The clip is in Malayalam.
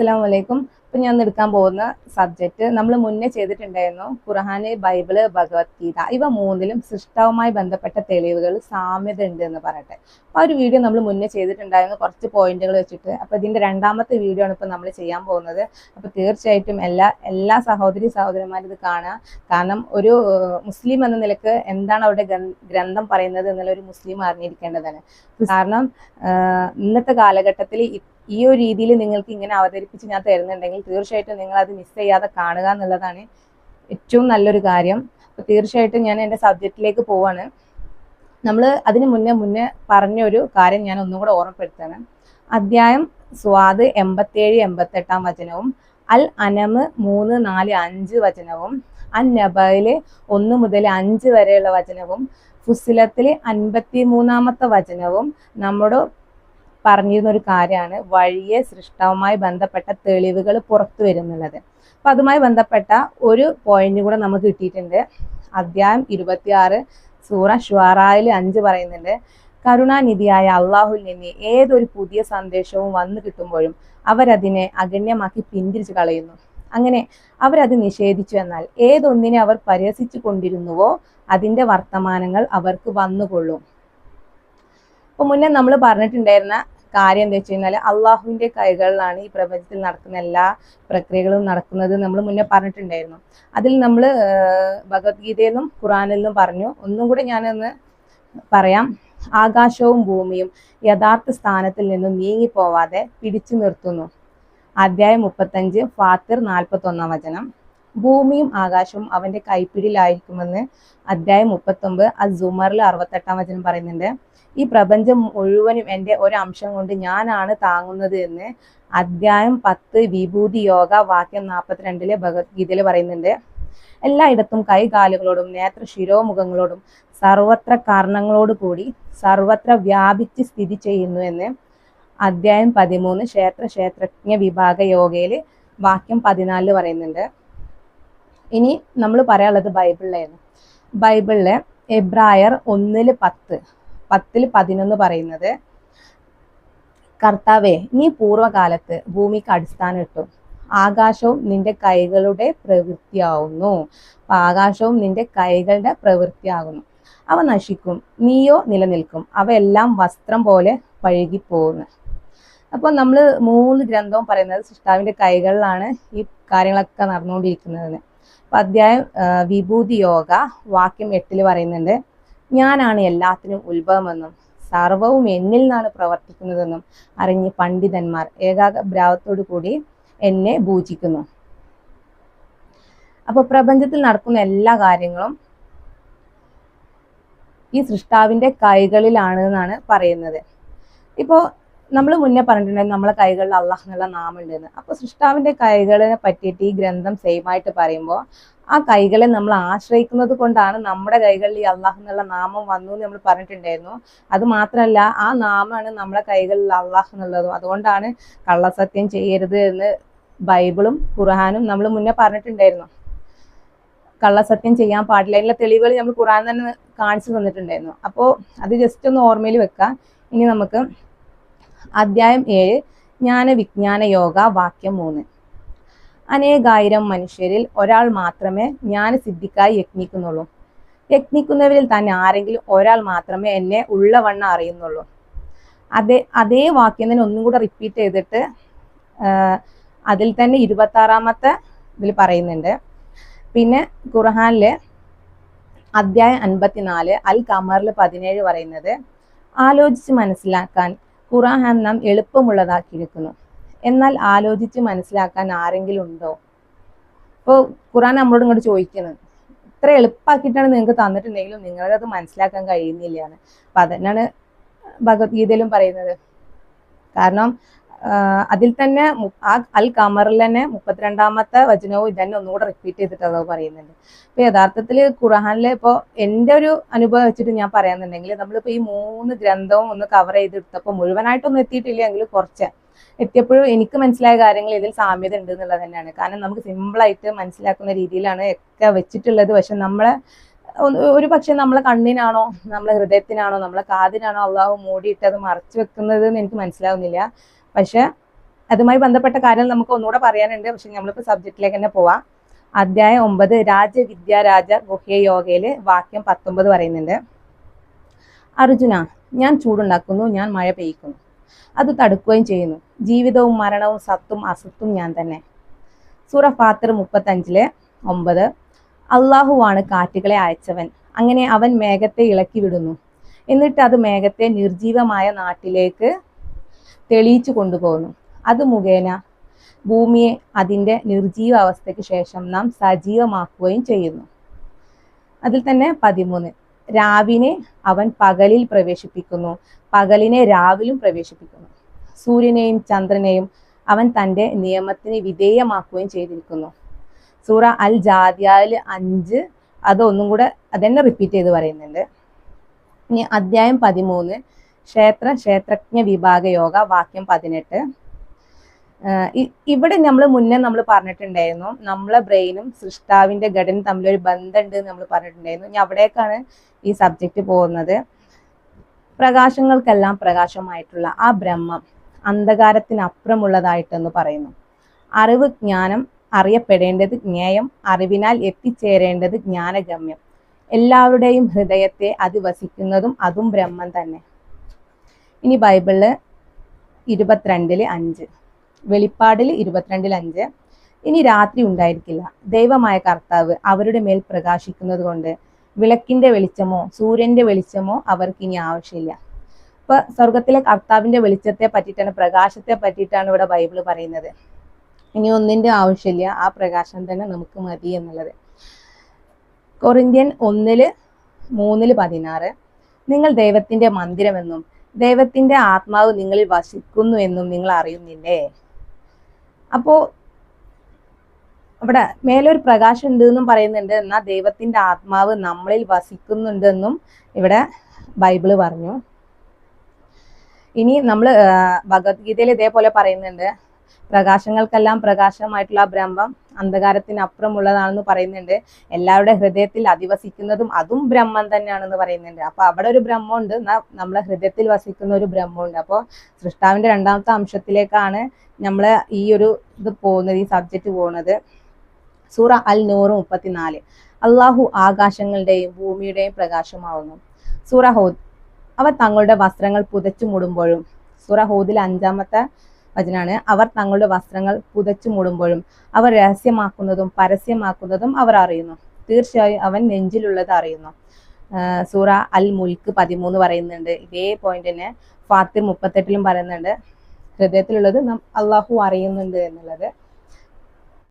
അസ്സലാമു അലൈക്കും ഇപ്പൊ ഞാൻ എടുക്കാൻ പോകുന്ന സബ്ജക്റ്റ് നമ്മൾ മുന്നേ ചെയ്തിട്ടുണ്ടായിരുന്നു. ഖുർഹാന് ബൈബിൾ ഭഗവത്ഗീത. ഇവ മൂന്നിലും സൃഷ്ടാവുമായി ബന്ധപ്പെട്ട തെളിവുകൾ സാമ്യത ഉണ്ട് എന്ന് പറയട്ടെ. അപ്പൊ ആ ഒരു വീഡിയോ നമ്മൾ മുന്നേ ചെയ്തിട്ടുണ്ടായിരുന്നു. കുറച്ച് പോയിന്റുകൾ വെച്ചിട്ട്. അപ്പൊ ഇതിന്റെ രണ്ടാമത്തെ വീഡിയോ ആണ് ഇപ്പൊ നമ്മൾ ചെയ്യാൻ പോകുന്നത്. അപ്പൊ തീർച്ചയായിട്ടും എല്ലാ എല്ലാ സഹോദരി സഹോദരന്മാരും ഇത് കാണുക കാരണം ഒരു മുസ്ലിം എന്ന നിലയ്ക്ക് എന്താണ് അവരുടെ ഗ്രന്ഥം പറയുന്നത് എന്നുള്ള ഒരു മുസ്ലിം അറിഞ്ഞിരിക്കേണ്ടതാണ്. കാരണം ഇന്നത്തെ കാലഘട്ടത്തിൽ ഈ ഒരു രീതിയിൽ നിങ്ങൾക്ക് ഇങ്ങനെ അവതരിപ്പിച്ച് ഞാൻ തരുന്നുണ്ടെങ്കിൽ തീർച്ചയായിട്ടും നിങ്ങൾ അത് മിസ് ചെയ്യാതെ കാണുക എന്നുള്ളതാണ് ഏറ്റവും നല്ലൊരു കാര്യം. അപ്പൊ തീർച്ചയായിട്ടും ഞാൻ എന്റെ സബ്ജക്റ്റിലേക്ക് പോവാണ്. നമ്മൾ അതിന് മുന്നേ മുന്നേ പറഞ്ഞൊരു കാര്യം ഞാൻ ഒന്നും കൂടെ ഓർമ്മപ്പെടുത്താണ്. അധ്യായം സ്വാദ് എൺപത്തേഴ് എൺപത്തെട്ടാം വചനവും അൽ അനമ് മൂന്ന് നാല് അഞ്ച് വചനവും അൻ നബയിൽ ഒന്ന് മുതൽ അഞ്ച് വരെയുള്ള വചനവും ഫുസിലത്തിലെ അൻപത്തി മൂന്നാമത്തെ വചനവും നമ്മുടെ പറഞ്ഞിരുന്ന ഒരു കാര്യമാണ് വഴിയെ സൃഷ്ടവുമായി ബന്ധപ്പെട്ട തെളിവുകൾ പുറത്തു വരുന്നുള്ളത്. അപ്പൊ അതുമായി ബന്ധപ്പെട്ട ഒരു പോയിന്റ് കൂടെ നമുക്ക് കിട്ടിയിട്ടുണ്ട്. അധ്യായം ഇരുപത്തിയാറ് സൂറ ഷുവാറായിൽ അഞ്ച് പറയുന്നുണ്ട് കരുണാനിധിയായ അള്ളാഹുൽ നിന്ന് ഏതൊരു പുതിയ സന്ദേശവും വന്നു കിട്ടുമ്പോഴും അവരതിനെ അഗണ്യമാക്കി പിന്തിരിച്ചു കളയുന്നു. അങ്ങനെ അവരത് നിഷേധിച്ചു എന്നാൽ ഏതൊന്നിനെ അവർ പരിഹസിച്ചു കൊണ്ടിരുന്നുവോ അതിന്റെ വർത്തമാനങ്ങൾ അവർക്ക് വന്നുകൊള്ളും. അപ്പൊ മുന്നേ നമ്മൾ പറഞ്ഞിട്ടുണ്ടായിരുന്ന കാര്യം എന്താ വെച്ച് കഴിഞ്ഞാൽ അള്ളാഹുവിന്റെ കൈകളിലാണ് ഈ പ്രപഞ്ചത്തിൽ നടക്കുന്ന എല്ലാ പ്രക്രിയകളും നടക്കുന്നത് നമ്മൾ മുന്നേ പറഞ്ഞിട്ടുണ്ടായിരുന്നു. അതിൽ നമ്മൾ ഭഗവത്ഗീതയിൽ നിന്നും ഖുറാനിൽ നിന്നും പറഞ്ഞു. ഒന്നും കൂടെ ഞാനൊന്ന് പറയാം. ആകാശവും ഭൂമിയും യഥാർത്ഥ സ്ഥാനത്തിൽ നിന്നും നീങ്ങിപ്പോവാതെ പിടിച്ചു നിർത്തുന്നു. അധ്യായം മുപ്പത്തഞ്ച് ഫാത്തിർ നാൽപ്പത്തൊന്നാം വചനം. ഭൂമിയും ആകാശവും അവന്റെ കൈപ്പിടിയിലായിരിക്കുമെന്ന് അധ്യായം മുപ്പത്തൊമ്പത് സുമറിൽ അറുപത്തെട്ടാം വചനം പറയുന്നുണ്ട്. ഈ പ്രപഞ്ചം മുഴുവനും എന്റെ അംശം കൊണ്ട് ഞാനാണ് താങ്ങുന്നത് എന്ന് അധ്യായം പത്ത് വിഭൂതി യോഗ വാക്യം നാൽപ്പത്തിരണ്ടിലെ ഭഗവത്ഗീതയിൽ പറയുന്നുണ്ട്. എല്ലായിടത്തും കൈകാലുകളോടും നേത്ര ശിരോമുഖങ്ങളോടും സർവത്ര കാരണങ്ങളോട് കൂടി സർവത്ര വ്യാപിച്ച് സ്ഥിതി ചെയ്യുന്നു എന്ന് അധ്യായം പതിമൂന്ന് ക്ഷേത്ര ക്ഷേത്രജ്ഞ വിഭാഗ യോഗയിൽ വാക്യം പതിനാലിൽ പറയുന്നുണ്ട്. ഇനി നമ്മൾ പറയാനുള്ളത് ബൈബിളിലായിരുന്നു ബൈബിളിലെ എബ്രായർ ഒന്നിൽ പത്ത് പത്തിൽ പതിനൊന്ന് പറയുന്നത് കർത്താവെ നീ പൂർവകാലത്ത് ഭൂമിക്ക് അടിസ്ഥാനം ഇട്ടു. ആകാശവും നിന്റെ കൈകളുടെ പ്രവൃത്തിയാവുന്നു. അപ്പൊ ആകാശവും നിന്റെ കൈകളുടെ പ്രവൃത്തിയാകുന്നു. അവ നശിക്കും നീയോ നിലനിൽക്കും. അവയെല്ലാം വസ്ത്രം പോലെ പഴുകിപ്പോകുന്നു. അപ്പോൾ നമ്മൾ മൂന്ന് ഗ്രന്ഥവും പറയുന്നത് സൃഷ്ടാവിന്റെ കൈകളിലാണ് ഈ കാര്യങ്ങളൊക്കെ നടന്നുകൊണ്ടിരിക്കുന്നതെന്ന്. അപ്പൊ അധ്യായം വിഭൂതി യോഗ വാക്യം എട്ടിൽ പറയുന്നുണ്ട് ഞാനാണ് എല്ലാത്തിനും ഉത്ഭവമെന്നും സർവവും എന്നിൽ നിന്നാണ് പ്രവർത്തിക്കുന്നതെന്നും അറിഞ്ഞ് പണ്ഡിതന്മാർ ഏകാഗ്രഭാവത്തോടു കൂടി എന്നെ പൂജിക്കുന്നു അപ്പൊ പ്രപഞ്ചത്തിൽ നടക്കുന്ന എല്ലാ കാര്യങ്ങളും ഈ സൃഷ്ടാവിന്റെ കൈകളിലാണ് എന്നാണ് പറയുന്നത്. ഇപ്പോൾ നമ്മൾ മുന്നേ പറഞ്ഞിട്ടുണ്ടായിരുന്നു നമ്മളെ കൈകളിൽ അള്ളാഹ് എന്നുള്ള നാമുണ്ടെന്ന്. അപ്പോൾ അപ്പൊ സൃഷ്ടാവിന്റെ കൈകളെ പറ്റിയിട്ട് ഈ ഗ്രന്ഥം സെയിം ആയിട്ട് പറയുമ്പോൾ ആ കൈകളെ നമ്മൾ ആശ്രയിക്കുന്നത് കൊണ്ടാണ് നമ്മുടെ കൈകളിൽ ഈ അള്ളാഹ് എന്നുള്ള നാമം വന്നു എന്ന് നമ്മൾ പറഞ്ഞിട്ടുണ്ടായിരുന്നു. അത് മാത്രമല്ല ആ നാമാണ് നമ്മുടെ കൈകളിൽ അള്ളാഹ് എന്നുള്ളതും. അതുകൊണ്ടാണ് കള്ളസത്യം ചെയ്യരുത് എന്ന് ബൈബിളും ഖുർഹാനും നമ്മൾ മുന്നേ പറഞ്ഞിട്ടുണ്ടായിരുന്നു. കള്ളസത്യം ചെയ്യാൻ പാടില്ല അതിന്റെ തെളിവുകൾ നമ്മൾ ഖുർആൻ തന്നെ കാണിച്ചു തന്നിട്ടുണ്ടായിരുന്നു. അപ്പോൾ അത് ജസ്റ്റ് ഒന്ന് ഓർമ്മയിൽ വെക്കാം. ഇനി നമുക്ക് അധ്യായം ഏഴ് ജ്ഞാന വിജ്ഞാന യോഗ വാക്യം മൂന്ന്. അനേകായിരം മനുഷ്യരിൽ ഒരാൾ മാത്രമേ ജ്ഞാനസിദ്ധിക്കായി യജ്ഞിക്കുന്നുള്ളൂ യജ്ഞിക്കുന്നവരിൽ തന്നെ ആരെങ്കിലും ഒരാൾ മാത്രമേ എന്നെ ഉള്ളവണ്ണം അറിയുന്നുള്ളൂ. അതേ അതേ വാക്യം തന്നെ ഒന്നും കൂടെ റിപ്പീറ്റ് ചെയ്തിട്ട് അതിൽ തന്നെ ഇരുപത്തി ആറാമത്തെ ഇതിൽ പറയുന്നുണ്ട്. പിന്നെ ഖുർഹാനിലെ അധ്യായം അൻപത്തിനാല് അൽ കമറിൽ പതിനേഴ് പറയുന്നത് ആലോചിച്ച് മനസ്സിലാക്കാൻ ഖുർആൻ നാം എളുപ്പമുള്ളതാക്കിയിരിക്കുന്നു. എന്നാൽ ആലോചിച്ച് മനസ്സിലാക്കാൻ ആരെങ്കിലും ഉണ്ടോ? ഇപ്പോൾ ഖുറാൻ നമ്മളോട് ഇങ്ങോട്ട് ചോദിക്കുന്നത് ഇത്ര എളുപ്പമാക്കിയിട്ടാണ് നിങ്ങൾക്ക് തന്നിട്ടുണ്ടെങ്കിലും നിങ്ങൾക്കത് മനസ്സിലാക്കാൻ കഴിയുന്നില്ലയാണ്. അപ്പം അതന്നെയാണ് ഭഗവത്ഗീതയിലും പറയുന്നത്. കാരണം അതിൽ തന്നെ ആ അൽ കമറിൽ തന്നെ മുപ്പത്തിരണ്ടാമത്തെ വചനവും ഇതന്നെ ഒന്നുകൂടെ റിപ്പീറ്റ് ചെയ്തിട്ട് അത് പറയുന്നുണ്ട് ഇപ്പൊ യഥാർത്ഥത്തിൽ ഖുർആനിലെ ഇപ്പോൾ എന്റെ ഒരു അനുഭവം വെച്ചിട്ട് ഞാൻ പറയാന്നുണ്ടെങ്കിൽ നമ്മളിപ്പോൾ ഈ മൂന്ന് ഗ്രന്ഥവും ഒന്ന് കവർ ചെയ്തെടുത്തപ്പോൾ മുഴുവനായിട്ടൊന്നും എത്തിയിട്ടില്ല എങ്കിൽ കുറച്ച്. എത്തിയപ്പോഴും എനിക്ക് മനസ്സിലായ കാര്യങ്ങൾ ഇതിൽ സാമ്യത ഉണ്ട് എന്നുള്ളത് തന്നെയാണ്. കാരണം നമുക്ക് സിമ്പിളായിട്ട് മനസ്സിലാക്കുന്ന രീതിയിലാണ് ഒക്കെ വെച്ചിട്ടുള്ളത്. പക്ഷെ നമ്മളെ ഒരു പക്ഷെ നമ്മളെ കണ്ണിനാണോ നമ്മളെ ഹൃദയത്തിനാണോ നമ്മളെ കാതിനാണോ അള്ളാഹു മൂടിയിട്ട് അത് മറച്ചു വെക്കുന്നത് എന്ന് എനിക്ക് മനസ്സിലാവുന്നില്ല. പക്ഷെ അതുമായി ബന്ധപ്പെട്ട കാര്യം നമുക്ക് ഒന്നുകൂടെ പറയാനുണ്ട്. പക്ഷെ നമ്മളിപ്പോൾ സബ്ജക്റ്റിലേക്ക് തന്നെ പോവാം. അധ്യായം ഒമ്പത് രാജവിദ്യാരാജ ഗുഹ്യ യോഗയിൽ വാക്യം പത്തൊമ്പത് പറയുന്നുണ്ട്. അർജുന ഞാൻ ചൂടുണ്ടാക്കുന്നു ഞാൻ മഴ പെയ്ക്കുന്നു അത് തടുക്കുകയും ചെയ്യുന്നു. ജീവിതവും മരണവും സത്തും അസത്തും ഞാൻ തന്നെ. സൂറ ഫാത്തർ മുപ്പത്തഞ്ചിലെ ഒമ്പത്. അള്ളാഹുവാണ് കാറ്റുകളെ അയച്ചവൻ. അങ്ങനെ അവൻ മേഘത്തെ ഇളക്കി വിടുന്നു എന്നിട്ട് അത് മേഘത്തെ നിർജീവമായ നാട്ടിലേക്ക് തെളിയിച്ചു കൊണ്ടുപോകുന്നു. അത് മുഖേന ഭൂമിയെ അതിന്റെ നിർജീവ അവസ്ഥയ്ക്ക് ശേഷം നാം സജീവമാക്കുകയും ചെയ്യുന്നു. അതിൽ തന്നെ പതിമൂന്ന്. രാവിനെ അവൻ പകലിൽ പ്രവേശിപ്പിക്കുന്നു. പകലിനെ രാവിലും പ്രവേശിപ്പിക്കുന്നു. സൂര്യനെയും ചന്ദ്രനെയും അവൻ തന്റെ നിയമത്തിന് വിധേയമാക്കുകയും ചെയ്തിരിക്കുന്നു. സൂറ അൽ ജാദിയാൽ അഞ്ച്. അതൊന്നും കൂടെ അതന്നെ റിപ്പീറ്റ് ചെയ്ത് പറയുന്നുണ്ട്. ഇനി അധ്യായം പതിമൂന്ന്. ക്ഷേത്ര ക്ഷേത്രജ്ഞ വിഭാഗ യോഗ വാക്യം പതിനെട്ട്. ഇവിടെ നമ്മൾ മുന്നേ നമ്മൾ പറഞ്ഞിട്ടുണ്ടായിരുന്നു നമ്മളെ ബ്രെയിനും സൃഷ്ടാവിന്റെ ഘടന തമ്മിലൊരു ബന്ധമുണ്ട് എന്ന് നമ്മൾ പറഞ്ഞിട്ടുണ്ടായിരുന്നു. ഇനി അവിടേക്കാണ് ഈ സബ്ജക്റ്റ് പോകുന്നത്. പ്രകാശങ്ങൾക്കെല്ലാം പ്രകാശമായിട്ടുള്ള ആ ബ്രഹ്മം അന്ധകാരത്തിനപ്പുറമുള്ളതായിട്ടെന്ന് പറയുന്നു. അറിവ് ജ്ഞാനം അറിയപ്പെടേണ്ടത് ജ്ഞേയം അറിവിനാൽ എത്തിച്ചേരേണ്ടത് ജ്ഞാനഗമ്യം. എല്ലാവരുടെയും ഹൃദയത്തെ അത് വസിക്കുന്നതും അതും ബ്രഹ്മം തന്നെ. ഇനി ബൈബിളിൽ ഇരുപത്തിരണ്ടിൽ അഞ്ച് വെളിപ്പാടിൽ ഇരുപത്തിരണ്ടിൽ അഞ്ച്. ഇനി രാത്രി ഉണ്ടായിരിക്കില്ല. ദൈവമായ കർത്താവ് അവരുടെ മേൽ പ്രകാശിക്കുന്നത് കൊണ്ട് വിളക്കിന്റെ വെളിച്ചമോ സൂര്യന്റെ വെളിച്ചമോ അവർക്ക് ഇനി ആവശ്യമില്ല. ഇപ്പൊ സ്വർഗത്തിലെ കർത്താവിന്റെ വെളിച്ചത്തെ പറ്റിയിട്ടാണ് പ്രകാശത്തെ പറ്റിയിട്ടാണ് ഇവിടെ ബൈബിൾ പറയുന്നത്. ഇനി ഒന്നിന്റെ ആവശ്യമില്ല. ആ പ്രകാശം തന്നെ നമുക്ക് മതി എന്നുള്ളത്. കൊറിന്ത്യൻ ഒന്നിൽ മൂന്നിൽ പതിനാറ്. നിങ്ങൾ ദൈവത്തിന്റെ മന്ദിരമെന്നും ദൈവത്തിന്റെ ആത്മാവ് നിങ്ങളിൽ വസിക്കുന്നു എന്നും നിങ്ങൾ അറിയുന്നില്ലേ? അപ്പോ അവിടെ മേലൊരു പ്രകാശം ഉണ്ട് എന്നും പറയുന്നുണ്ട്. എന്നാൽ ദൈവത്തിന്റെ ആത്മാവ് നമ്മളിൽ വസിക്കുന്നുണ്ടെന്നും ഇവിടെ ബൈബിൾ പറഞ്ഞു. ഇനി നമ്മൾ ഭഗവത്ഗീതയിൽ ഇതേപോലെ പറയുന്നുണ്ട്. പ്രകാശങ്ങൾക്കെല്ലാം പ്രകാശമായിട്ടുള്ള ബ്രഹ്മം അന്ധകാരത്തിന് അപ്പുറമുള്ളതാണെന്ന് പറയുന്നുണ്ട്. എല്ലാവരുടെ ഹൃദയത്തിൽ അധിവസിക്കുന്നതും അതും ബ്രഹ്മം തന്നെയാണെന്ന് പറയുന്നുണ്ട്. അപ്പൊ അവിടെ ഒരു ബ്രഹ്മമുണ്ട്. എന്നാൽ നമ്മളെ ഹൃദയത്തിൽ വസിക്കുന്ന ഒരു ബ്രഹ്മമുണ്ട്. അപ്പോൾ സൃഷ്ടാവിന്റെ രണ്ടാമത്തെ അംശത്തിലേക്കാണ് നമ്മൾ ഈ ഒരു ഇത് പോകുന്നത് ഈ സബ്ജക്റ്റ് പോകുന്നത്. സൂറ അൽ നൂറ് മുപ്പത്തിനാല്. അള്ളാഹു ആകാശങ്ങളുടെയും ഭൂമിയുടെയും പ്രകാശമാവുന്നു. സൂറ ഹോദ്. തങ്ങളുടെ വസ്ത്രങ്ങൾ പുതച്ചു മൂടുമ്പോഴും സൂറ ഹോദിൽ അഞ്ചാമത്തെ വചനാണ് അവർ തങ്ങളുടെ വസ്ത്രങ്ങൾ പുതച്ചു മൂടുമ്പോഴും അവർ രഹസ്യമാക്കുന്നതും പരസ്യമാക്കുന്നതും അവർ അറിയുന്നു. തീർച്ചയായും അവൻ നെഞ്ചിലുള്ളത് അറിയുന്നു. സൂറ അൽ മുൽക്ക് പതിമൂന്ന് പറയുന്നുണ്ട്. ഇതേ പോയിന്റ് തന്നെ ഫാത്തിർ മുപ്പത്തെട്ടിലും പറയുന്നുണ്ട്. ഹൃദയത്തിലുള്ളത് നം അള്ളാഹു അറിയുന്നുണ്ട് എന്നുള്ളത്.